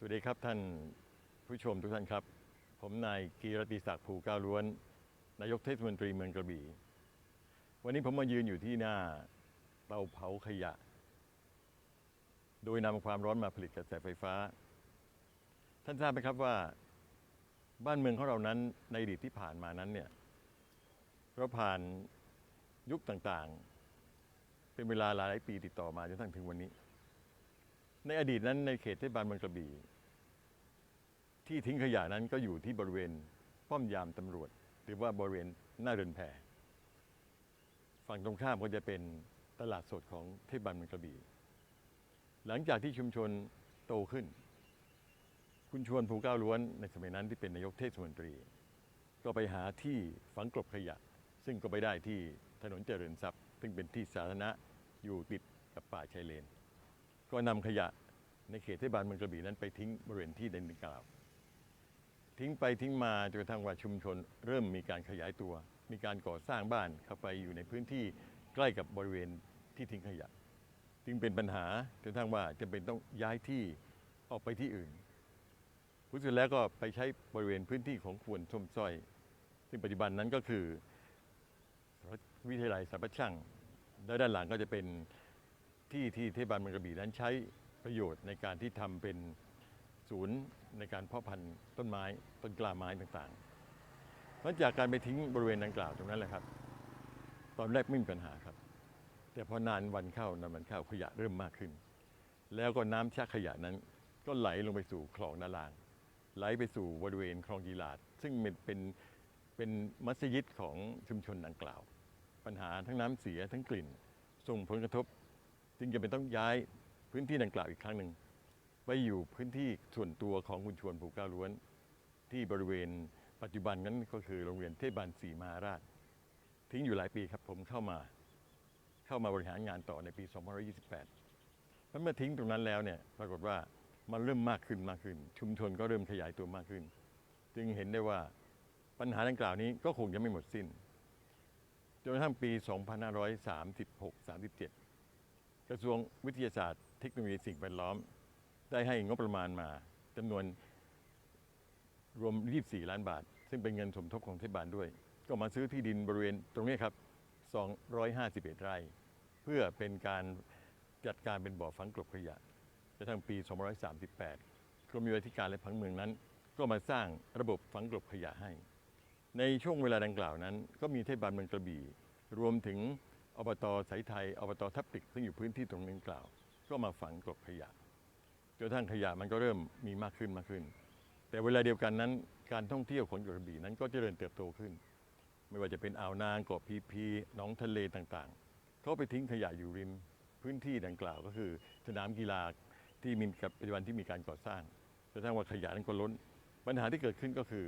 สวัสดีครับท่านผู้ชมทุกท่านครับ ผมนายกีรติศักดิ์ภูก้าวล้วน นายกเทศมนตรีเมืองกระบี่ วันนี้ผมมายืนอยู่ที่หน้าเตาเผาขยะ โดยนำความร้อนมาผลิตกระแสไฟฟ้า ท่านทราบไหมครับว่า บ้านเมืองของเรานั้นในอดีตที่ผ่านมานั้นเนี่ยเราผ่านยุคต่างๆ เป็นเวลาหลายปีติดต่อมาจนถึงวันนี้ ในอดีตนั้นในเขตเทศบาลเมืองกระบี่ที่ทิ้งขยะนั้นก็อยู่ที่บริเวณป้อมยามตำรวจ หรือว่าบริเวณหน้าเรือนแพฝั่งตรงข้ามก็จะเป็นตลาดสดของเทศบาลเมืองกระบี่ หลังจากที่ชุมชนโตขึ้น คุณชวนภูเก้าล้วนในสมัยนั้นที่เป็นนายกเทศมนตรี ก็ไปหาที่ฝังกลบขยะ ซึ่งก็ไปได้ที่ถนนเจริญทรัพย์ ซึ่งเป็นที่สาธารณะอยู่ติดกับป่าชายเลน ก็นำขยะในเขตเทศบาลเมืองกระบี่นั้นไปทิ้งบริเวณที่ดังกล่าว ทิ้งไปทิ้งมาจนกระทั่งว่าชุมชน เริ่มมีการขยายตัว มีการก่อสร้างบ้านเข้าไปอยู่ในพื้นที่ใกล้กับบริเวณที่ทิ้งขยะ จึงเป็นปัญหาจนกระทั่งว่าจะเป็นต้องย้ายที่ออกไปที่อื่นผู้สุดแล้วก็ไปใช้บริเวณพื้นที่ของควรส้มส้อย ซึ่งปัจจุบันนั้นก็คือวิทยาลัยสารพัดช่างและด้านหลังก็จะเป็น ที่ที่เทศบาลเมืองกระบี่นั้นใช้ประโยชน์ในการที่ทำเป็นศูนย์ในการเพาะพันธุ์ต้นไม้ต้นกล้าไม้ต่างๆเพราะจากการไปทิ้งบริเวณดังกล่าวตรงนั้นแหละครับ ตอนแรกไม่มีปัญหาครับ แต่พอนานวันเข้านานวันเข้าขยะเริ่มมากขึ้น แล้วก็น้ำชักขยะนั้นก็ไหลลงไปสู่คลองนาลาง ไหลไปสู่บริเวณคลองกีฬาด ซึ่งเป็นเป็นเป็นมัสยิดของชุมชนดังกล่าว ปัญหาทั้งน้ำเสียทั้งกลิ่น ส่งผลกระทบ จึงจะเป็นต้องย้ายพื้นที่ดังกล่าวอีกครั้งหนึ่งไปอยู่พื้นที่ส่วนตัวของคุณชวนผูกก้าล้วน ที่บริเวณปัจจุบันนั้นก็คือโรงเรียนเทศบาลศรีมาราช ทิ้งอยู่หลายปีครับผมเข้ามา เข้ามาบริหารงานต่อในปี 2528เพราเมื่อทิ้งตรงนั้นแล้วเนี่ยปรากฏว่ามันเริ่มมากขึ้นมากขึ้น ชุมชนก็เริ่มขยายตัวมากขึ้น จึงเห็นได้ว่าปัญหาดังกล่าวนี้ก็คงจะไม่หมดสิ้นจนกระทั่งปี 2536-37 กระทรวงวิทยาศาสตร์เทคโนโลยีสิ่งแวดล้อม ได้ให้งบประมาณมาจำนวนรวม 24 ล้านบาท ซึ่งเป็นเงินสมทบของเทศบาลด้วย ก็มาซื้อที่ดินบริเวณตรงนี้ครับ 251 ไร่ เพื่อเป็นการจัดการเป็นบ่อฝังกลบขยะกระทั่งปี 238กรมโยธาธิการและผังเมืองนั้น ก็มาสร้างระบบฝังกลบขยะให้ ในช่วงเวลาดังกล่าวนั้น ก็มีเทศบาลเมืองกระบี่ รวมถึง อบตสายไทยอบตทับติกซึ่งอยู่พื้นที่ตรงนี้นกล่าว ก็มาฝังกลบขยะจนทั่งขยะมันก็เริ่มมีมากขึ้นมากขึ้น แต่เวลาเดียวกันนั้น การท่องเที่ยวของกระบี่นั้นก็เจริญเติบโตขึ้น ไม่ว่าจะเป็นอ่าวนางเกาะพีพีหนองทะเลต่างๆเขาไปทิ้งขยะอยู่ริมพื้นที่ดังกล่าวก็คือสนามกีฬาที่มีกับปัจจุบันที่มีการก่อสร้างจนกระทั่งว่าขยะนั้นก็ล้น ปัญหาที่เกิดขึ้นก็คือ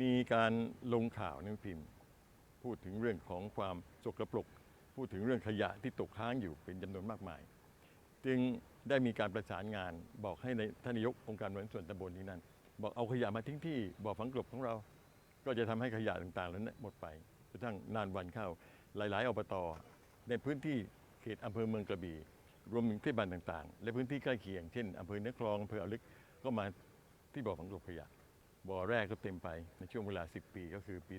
มีการลงข่าวในพิมพ์ พูดถึงเรื่องของความสกปรก พูดถึงเรื่องขยะที่ตกค้างอยู่เป็นจำนวนมากมาย จึงได้มีการประสานงานบอกให้ในท่านนายกองค์การบริหารส่วนตำบลนี้นั้น บอกเอาขยะมาทิ้งที่บ่อฝังกลบของเรา ก็จะทำให้ขยะต่างๆเหล่านั้นหมดไปกระทั่งนานวันเข้าหลายๆอบตในพื้นที่เขตอำเภอเมืองกระบี่รวมถึงเทศบาลต่างๆ และพื้นที่ใกล้เคียง เช่นอำเภอเนื้อคลองอำเภออาลึกก็มาที่บ่อฝังกลบขยะ บ่อแรกก็เต็มไปในช่วงเวลา 10 ปี ก็คือปี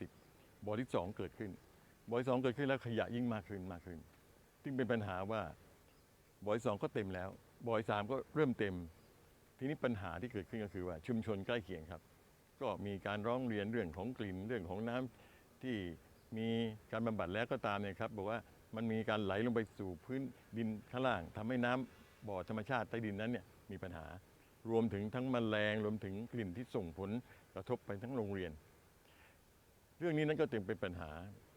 2550 บ่อที่ 2 เกิดขึ้น บ่อที่2เกิดขึ้นแล้วขยะยิ่งมากขึ้นมากขึ้น ซึ่งเป็นปัญหาว่าบ่อที่2ก็เต็มแล้วบ่อที่3ก็เริ่มเต็ม ทีนี้ปัญหาที่เกิดขึ้นก็คือว่าชุมชนใกล้เคียงครับ ก็มีการร้องเรียนเรื่องของกลิ่นเรื่องของน้ำที่มีการบำบัดแล้วก็ตามเนี่ยครับบอกว่ามันมีการไหลลงไปสู่พื้นดินข้างล่างทำให้น้ำบ่อธรรมชาติใต้ดินนั้นเนี่ยมีปัญหา รวมถึงทั้งแมลงรวมถึงกลิ่นที่ส่งผลกระทบไปทั้งโรงเรียน เรื่องนี้นั้นก็จึงเป็นปัญหา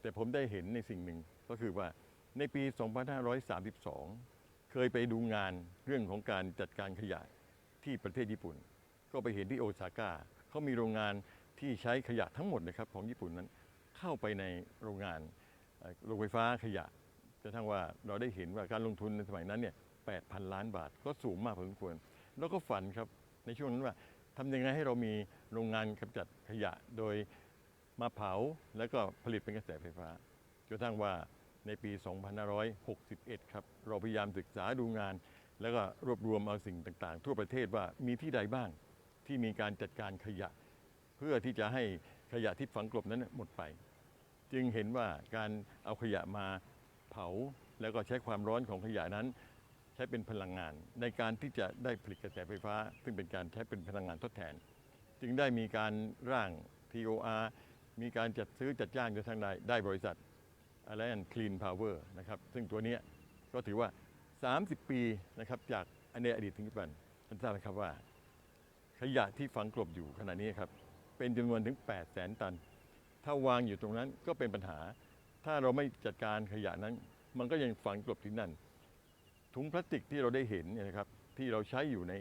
แต่ผมได้เห็นในสิ่งหนึ่งก็คือว่าในปี 2532 เคยไปดูงานเรื่องของการจัดการขยะที่ประเทศญี่ปุ่น ก็ไปเห็นที่โอซาก้าเขามีโรงงานที่ใช้ขยะทั้งหมดนะครับของญี่ปุ่นนั้นเข้าไปในโรงงานโรงไฟฟ้าขยะกระทั่งว่าเราได้เห็นว่าการลงทุนในสมัยนั้นเนี่ย8,000 ล้านบาทก็สูงมากพอสมควร แล้วก็ฝันครับในช่วงนั้นว่าทำยังไงให้เรามีโรงงานกำจัดขยะโดย มาเผาแล้วก็ผลิตเป็นกระแสไฟฟ้าจนทั่งว่าในปี 2561 ครับ เราพยายามศึกษาดูงาน แล้วก็รวบรวมเอาสิ่งต่างๆ ทั่วประเทศว่ามีที่ใดบ้างที่มีการจัดการขยะ เพื่อที่จะให้ขยะที่ฝังกลบนั้นหมดไป จึงเห็นว่าการเอาขยะมาเผาแล้วก็ใช้ความร้อนของขยะนั้น ใช้เป็นพลังงาน ในการที่จะได้ผลิตกระแสไฟฟ้า ซึ่งเป็นการใช้เป็นพลังงานทดแทน จึงได้มีการร่าง TOR มีการจัดซื้อจัดจ้างโดยทางใดได้บริษัท Alliance Clean Power นะครับซึ่งตัวนี้ก็ถือว่า 30 ปีนะครับจากในอดีตถึงปัจจุบันท่านทราบไหมครับว่า ขยะที่ฝังกลบอยู่ขณะนี้ครับเป็นจำนวนถึง 8 0 0แสนตัน ถ้าวางอยู่ตรงนั้นก็เป็นปัญหา ถ้าเราไม่จัดการขยะนั้น มันก็ยังฝังกลบที่นั่น ถุงพลาสติกที่เราได้เห็นเนี่ยนะครับที่เราใช้อยู่ใน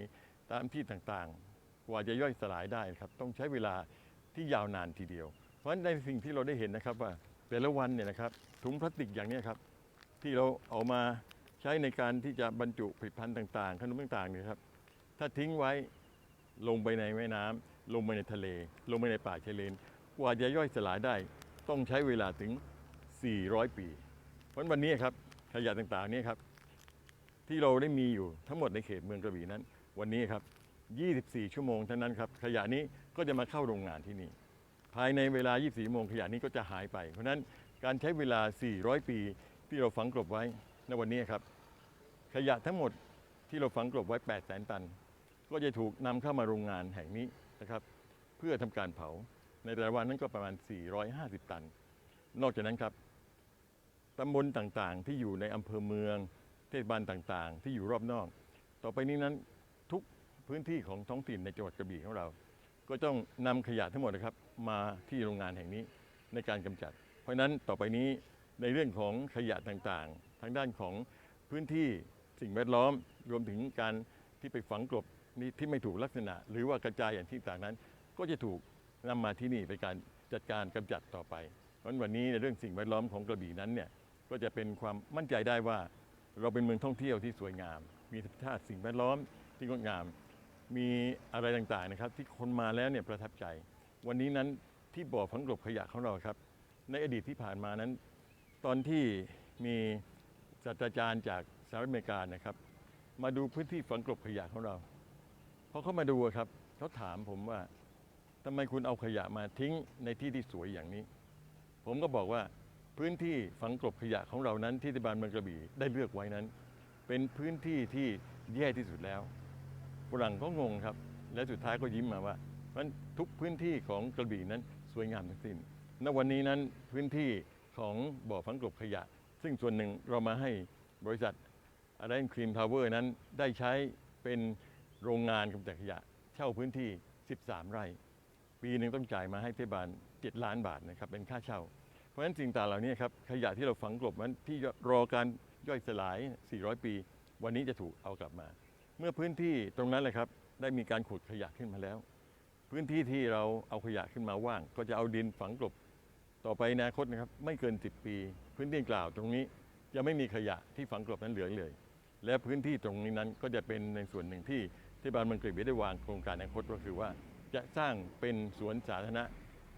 ตามที่ต่างๆ กว่าจะย่อยสลายได้ครับต้องใช้เวลาที่ยาวนานทีเดียว เพราะฉะนั้นในสิ่งที่เราได้เห็นนะครับว่าแต่ละวันเนี่ยนะครับถุงพลาสติกอย่างนี้ครับที่เราเอามาใช้ในการที่จะบรรจุผลิตภัณฑ์ต่างๆ ขนมต่างๆเนี่ยครับถ้าทิ้งไว้ลงไปในแม่น้ำลงไปในทะเล ลงไปในป่าชายเลนกว่าจะย่อยสลายได้ ต้องใช้เวลาถึง 400 ปี เพราะฉะนั้นวันนี้ครับขยะต่างๆเนี่ยครับที่เราได้มีอยู่ทั้งหมดในเขตเมืองกระบี่นั้น วันนี้ครับ 24 ชั่วโมงเท่านั้นครับขยะนี้ก็จะมาเข้าโรงงานที่นี่ ภายในเวลา 24 โมงขยะนี้ก็จะหายไป เพราะนั้นการใช้เวลา 400 ปีที่เราฝังกลบไว้ในวันนี้ครับ ขยะทั้งหมดที่เราฝังกลบไว้8แสนตัน ก็จะถูกนำเข้ามาโรงงานแห่งนี้นะครับ เพื่อทำการเผาในแต่ละวันนั้นก็ประมาณ 450 ตัน นอกจากนั้นครับตำบลต่างๆ ที่อยู่ในอำเภอเมือง เทศบาลต่างๆ ที่อยู่รอบนอก ต่อไปนี้นั้นทุกพื้นที่ของท้องถิ่นในจังหวัดกระบี่ของเรา ก็ต้องนำขยะทั้งหมดนะครับมาที่โรงงานแห่งนี้ในการกำจัด เพราะฉะนั้นต่อไปนี้ในเรื่องของขยะต่างๆ ทางด้านของพื้นที่สิ่งแวดล้อมรวมถึงการที่ไปฝังกลบนี่ที่ไม่ถูกลักษณะ หรือว่ากระจายอย่างที่ต่างนั้น ก็จะถูกนำมาที่นี่เป็นการจัดการกำจัดต่อไปเพราะนั้นวันนี้ในเรื่องสิ่งแวดล้อมของกระบี่นั้นเนี่ยก็จะเป็นความมั่นใจได้ว่า เราเป็นเมืองท่องเที่ยวที่สวยงาม มีธรรมชาติสิ่งแวดล้อมที่งดงาม มีอะไรต่างๆนะครับ ที่คนมาแล้วเนี่ยประทับใจ วันนี้นั้นที่บ่อฝังกลบขยะของเราครับ ในอดีตที่ผ่านมานั้น ตอนที่มีศาสตราจารย์จากสหรัฐอเมริกานะครับ มาดูพื้นที่ฝังกลบขยะของเราพอเขามาดูครับเขาถามผมว่าทำไมคุณเอาขยะมาทิ้งในที่ที่สวยอย่างนี้ ผมก็บอกว่าพื้นที่ฝังกลบขยะของเรานั้นที่ทบาลเมืองกระบี่ได้เลือกไว้นั้น เป็นพื้นที่ที่แย่ที่สุดแล้ว ฝรั่งก็งงครับ และสุดท้ายก็ยิ้มมาว่าเพราะฉะนั้นทุกพื้นที่ของกระบี่นั้นสวยงามทั้งสิ้นณวันนี้นั้นพื้นที่ของบ่อฝังกลบขยะ ซึ่งส่วนหนึ่งเรามาให้บริษัทอะไรคลีนพาวเวอร์นั้นได้ใช้เป็นโรงงานกำจัดขยะ เช่าพื้นที่ 13 ไร่ ปีหนึ่งต้องจ่ายมาให้เทศบาล 7 ล้านบาทนะครับเป็นค่าเช่า เพราะฉะนั้นสิ่งต่างเหล่านี้ครับขยะที่เราฝังกลบมันที่รอการย่อยสลาย 400 ปี วันนี้จะถูกเอากลับมา เมื่อพื้นที่ตรงนั้นเลยครับ ได้มีการขุดขยะขึ้นมาแล้ว พื้นที่ที่เราเอาขยะขึ้นมาว่าง ก็จะเอาดินฝังกลบต่อไปในอนาคตนะครับไม่เกิน 10 ปี พื้นที่กล่าวตรงนี้จะไม่มีขยะที่ฝังกลบนั้นเหลือเลย และพื้นที่ตรงนี้นั้นก็จะเป็นในส่วนหนึ่งที่เทศบาลเมืองกรีบได้วางโครงการอนาคตก็คือว่า จะสร้างเป็นสวนสาธารณะ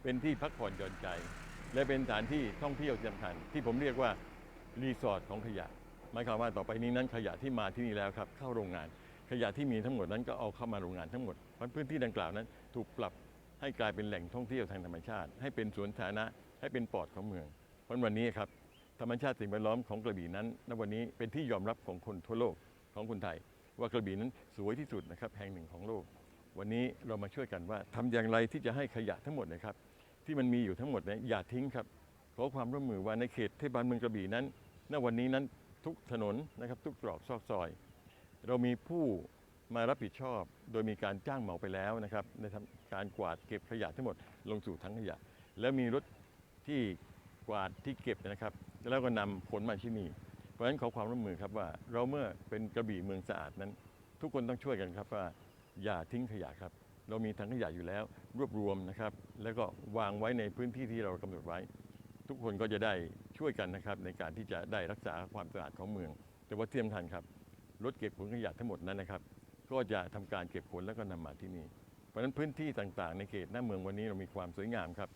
เป็นที่พักผ่อนหย่อนใจ และเป็นสถานที่ท่องเที่ยวสำคัญที่ผมเรียกว่ารีสอร์ทของขยะหมายความว่าต่อไปนี้นั้นขยะที่มาที่นี่แล้วครับเข้าโรงงาน ขยะที่มีทั้งหมดนั้นก็เอาเข้ามาโรงงานทั้งหมดเพราะพื้นที่ดังกล่าวนั้น ถูกปรับให้กลายเป็นแหล่งท่องเที่ยวทางธรรมชาติ ให้เป็นสวนสาธารณะให้เป็นปอดของเมือง เพราะวันนี้ครับธรรมชาติสิ่งแวดล้อมของกระบี่นั้นณวันนี้เป็นที่ยอมรับของคนทั่วโลกของคนไทย ว่ากระบี่นั้นสวยที่สุดนะครับแห่งหนึ่งของโลก วันนี้เรามาช่วยกันว่าทำอย่างไรที่จะให้ขยะทั้งหมดนะครับที่มันมีอยู่ทั้งหมดเนี่ยอย่าทิ้งครับขอความร่วมมือว่าในเขตเทศบาลเมืองกระบี่นั้นณวันนี้นั้นทุกถนนนะครับทุกตรอกซอกซอย เรามีผู้มารับผิดชอบ โดยมีการจ้างเหมาไปแล้วนะครับในการกวาดเก็บขยะทั้งหมดลงสู่ถังขยะ แล้วมีรถที่กวาดที่เก็บนะครับ แล้วก็นำขนมาที่นี่ เพราะฉะนั้นขอความร่วมมือครับว่า เราเมื่อเป็นกระบี่เมืองสะอาดนั้น ทุกคนต้องช่วยกันครับว่าอย่าทิ้งขยะครับ เรามีถังขยะอยู่แล้วรวบรวมนะครับ แล้วก็วางไว้ในพื้นที่ที่เรากำหนดไว้ ทุกคนก็จะได้ช่วยกันนะครับในการที่จะได้รักษาความสะอาดของเมือง แต่ว่าเที่สำคัญครับ รถเก็บขนขยะทั้งหมดนั้นนะครับ ก็จะทำการเก็บขนแล้วก็นำมาที่นี่ เพราะฉะนั้นพื้นที่ต่างๆ ในเขตหน้าเมืองวันนี้เรามีความสวยงามครับ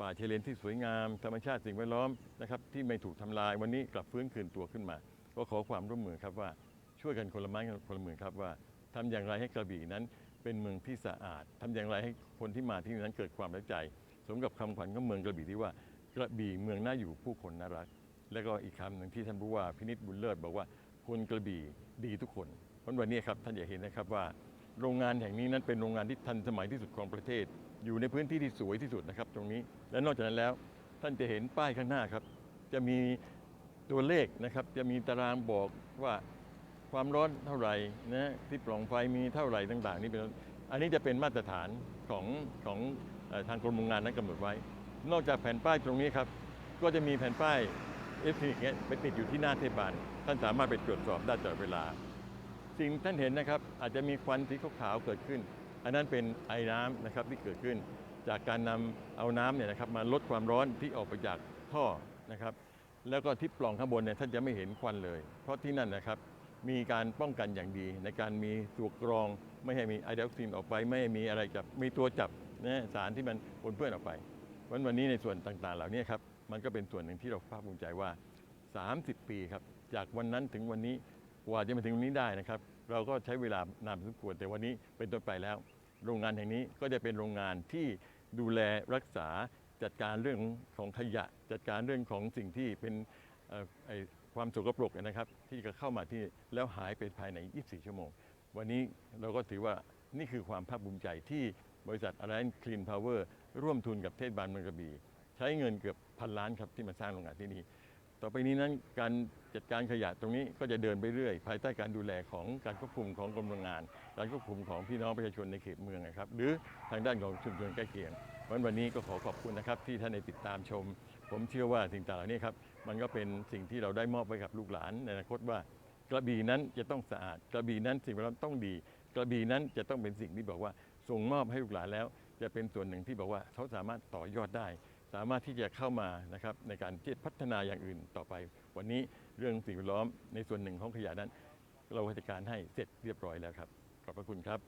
ป่าเชเลนที่สวยงาม ธรรมชาติสิ่งแวดล้อมนะครับที่ไม่ถูกทำลายวันนี้กลับฟื้นคืนตัวขึ้นมา ก็ขอความร่วมมือครับว่าช่วยกันคนละไม้คนละมือครับว่าทำอย่างไรให้กระบี่นั้นเป็นเมืองที่สะอาดทำอย่างไรให้คนที่มาที่นั้นเกิดความรักใจ สมกับคำขวัญของเมืองกระบี่ที่ว่ากระบี่เมืองน่าอยู่ผู้คนน่ารัก แล้วก็อีกคำหนึ่งที่ท่านผู้ว่าพินิจบุญเลิศบอกว่า คนกระบี่ดีทุกคนเพราะวันนี้ครับท่านอยากเห็นนะครับว่าโรงงานแห่งนี้นั้นเป็นโรงงานที่ทันสมัยที่สุดของประเทศ อยู่ในพื้นที่ที่สวยที่สุดนะครับ ตรงนี้และนอกจากนั้นแล้วท่านจะเห็นป้ายข้างหน้าครับ จะมีตัวเลขนะครับ จะมีตารางบอกว่าความร้อนเท่าไหร่นะที่ปล่องไฟมีเท่าไหร่ต่าง ๆ นี่เป็นอันนี้จะเป็นมาตรฐานของของทางกรมโรงงานนั้นกำหนดไว้ นอกจากแผ่นป้ายตรงนี้ครับ ก็จะมีแผ่นป้าย เอฟทีเนี่ยไปติดอยู่ที่หน้าเทศบาลท่านสามารถไปตรวจสอบได้ตลอดเวลา สิ่งท่านเห็นนะครับอาจจะมีควันสีขาวๆเกิดขึ้น อันนั้นเป็นไอ้น้ำนะครับที่เกิดขึ้น จากการนำเอาน้ำเนี่ยนะครับมาลดความร้อนที่ออกไปจากท่อนะครับ แล้วก็ที่ปล่องข้างบนเนี่ยท่านจะไม่เห็นควันเลย เพราะที่นั่นนะครับมีการป้องกันอย่างดีในการมีตัวกรองไม่ให้มีไอไดอกซินออกไป ไม่ให้มีอะไรจับมีตัวจับนะสารที่มันปนเปื้อนออกไปวันวันนี้ในส่วนต่างๆ เหล่านี้ครับ มันก็เป็นส่วนหนึ่งที่เราภาคภูมิใจว่า 30 ปีครับ จากวันนั้นถึงวันนี้กว่าจะมาถึงวันนี้ได้นะครับ เราก็ใช้เวลานานสมควรแต่วันนี้เป็นต้นไปแล้ว โรงงานแห่งนี้ก็จะเป็นโรงงานที่ดูแลรักษาจัดการเรื่องของขยะ จัดการเรื่องของสิ่งที่เป็นความสกปรกนะครับ ที่จะเข้ามาที่แล้วหายไปภายใน 24 ชั่วโมง วันนี้เราก็ถือว่านี่คือความภาคภูมิใจที่บริษัท Alliance Clean Power ร่วมทุนกับเทศบาลเมืองกระบี่ ใช้เงินเกือบพันล้านครับที่มาสร้างโรงงานที่นี่ต่อไปนี้นั้นการจัดการขยะตรงนี้ก็จะเดินไปเรื่อย ภายใต้การดูแลของการควบคุมของกรมโรงงาน การควบคุมของพี่น้องประชาชนในเขตเมืองนะครับ หรือทางด้านของชุมชนใกล้เคียงวันวันนี้ก็ขอขอบคุณนะครับที่ท่านได้ติดตามชม ผมเชื่อว่าสิ่งต่างเหล่านี้ครับมันก็เป็นสิ่งที่เราได้มอบไว้กับลูกหลานในอนาคตว่ากระบี่นั้นจะต้องสะอาด กระบี่นั้นสิ่งแวดล้อมต้องดี กระบี่นั้นจะต้องเป็นสิ่งที่บอกว่าส่งมอบให้ลูกหลานแล้ว จะเป็นส่วนหนึ่งที่บอกว่าเขาสามารถต่อยอดได้ สามารถที่จะเข้ามานะครับในการที่พัฒนาอย่างอื่นต่อไป วันนี้เรื่องสิ่งแวดล้อมในส่วนหนึ่งของขยะนั้น เราจัดการให้เสร็จเรียบร้อยแล้วครับ ขอบพระคุณครับ